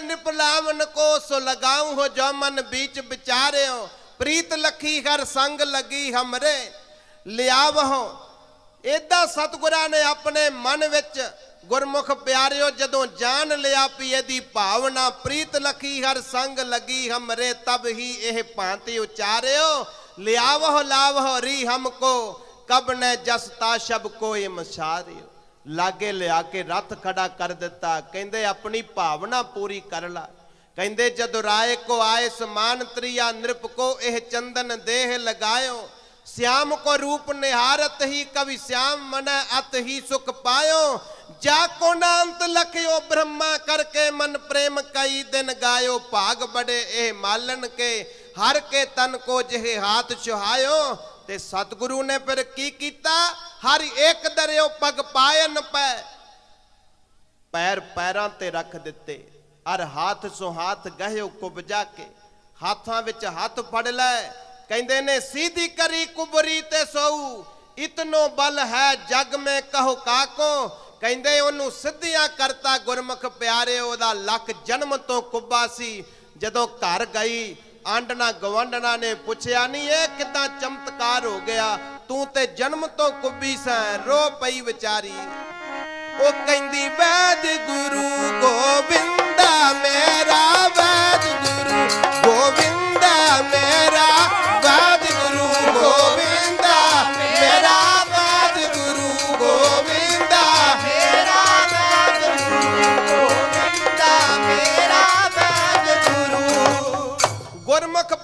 ਨਿਪਲਾਵਨ ਕੋ ਸੋ ਲਗਾਉ ਹੋ ਜੋ ਮਨ ਵਿੱਚ ਵਿਚਾਰਿਓ। ਪ੍ਰੀਤ ਲਖੀ ਹਰ ਸੰਗ ਲੱਗੀ ਹਮਰੇ। ਲਿਆਵਹੁ, ਏਦਾਂ ਸਤਿਗੁਰਾਂ ਨੇ ਆਪਣੇ ਮਨ ਵਿੱਚ ਗੁਰਮੁਖ ਪਿਆਰਿਓ, ਜਦੋਂ ਜਾਣ ਲਿਆ ਪੀਏ ਦੀ ਭਾਵਨਾ, ਪ੍ਰੀਤ ਲਖੀ ਹਰ ਸੰਗ ਲੱਗੀ ਹਮਰੇ, ਤਬ ਹੀ ਇਹ ਭਾਂਤੀ ਉਚਾਰਿਓ। ਲਿਆਵਹੁ, ਲਾਵਹੁ ਰੀ ਹਮ ਕੋ, ਕਬ ਨੇ ਜਸਤਾ, ਸ਼ਬ ਕੋਇ ਮਸਾਰਿਓ। ਲਾਗੇ ਲਿਆ ਕੇ ਰੱਥ ਖੜਾ ਕਰ ਦਿੱਤਾ ਕਹਿੰਦੇ ਆਪਣੀ ਭਾਵਨਾ ਪੂਰੀ ਕਰ ਲਾ ਕਹਿੰਦੇ ਜਦ ਰਾਏ ਕੋ ਆਏ ਸਮਾਨ ਤ੍ਰਿਆ ਨਿਰਪ ਕੋ ਇਹ ਚੰਦਨ ਦੇਹ ਲਗਾਇਓ श्याम को रूप निहारत ही कवि श्याम मन अत ही सुख पायो जाको नांत लखियो ब्रह्मा करके मन प्रेम कई दिन गायो भाग बड़े ए मालन के ਹਰ ਕੇ ਤਨ ਕੋ ਜਿਹੇ ਹਾਥ ਚੁਹਾਇਓ, ਤੇ ਸਤਿਗੁਰੂ ਨੇ ਫਿਰ ਕੀ ਕੀਤਾ? ਹਰ ਇੱਕ ਦਰਿਓ ਪਗ ਪਾਇਨ ਪੈ। ਪੈਰ ਪੈਰਾਂ ਤੇ ਰੱਖ ਦਿੱਤੇ। ਅਰ ਹੱਥ ਸੋ ਹੱਥ ਗਹਿਓ ਕੁਬਜਾ ਕੇ। ਹੱਥਾਂ ਵਿੱਚ ਹੱਥ ਫੜ ਲੈ। ਕਹਿੰਦੇ ਨੇ ਸੀਧੀ ਕਰੀ ਕੁਬਰੀ ਤੇ ਸੋ ਇਤਨੋ ਬਲ ਹੈ ਜਗ ਮੇ ਕਹੋ ਕਾਕੋ। ਕਹਿੰਦੇ ਉਹਨੂੰ ਸਿੱਧੀਆਂ ਕਰਤਾ ਗੁਰਮੁਖ ਪਿਆਰੇ, ਉਹਦਾ ਲੱਖ ਜਨਮ ਤੋਂ ਕੁੱਬਾ ਸੀ। ਜਦੋਂ ਘਰ ਗਈ ਆਂਡਣਾ ਗਵੰਡਣਾ ਨੇ ਪੁੱਛਿਆ ਨਹੀਂ ਇਹ ਕਿਦਾਂ ਚਮਤਕਾਰ ਹੋ ਗਿਆ? ਤੂੰ ਤੇ ਜਨਮ ਤੋਂ ਕੁੱਬੀ ਸੈਂ, ਰੋ ਪਈ ਵਿਚਾਰੀ। ਉਹ ਕਹਿੰਦੀ, ਵੈਦ ਗੁਰੂ ਗੋਬਿੰਦ forma que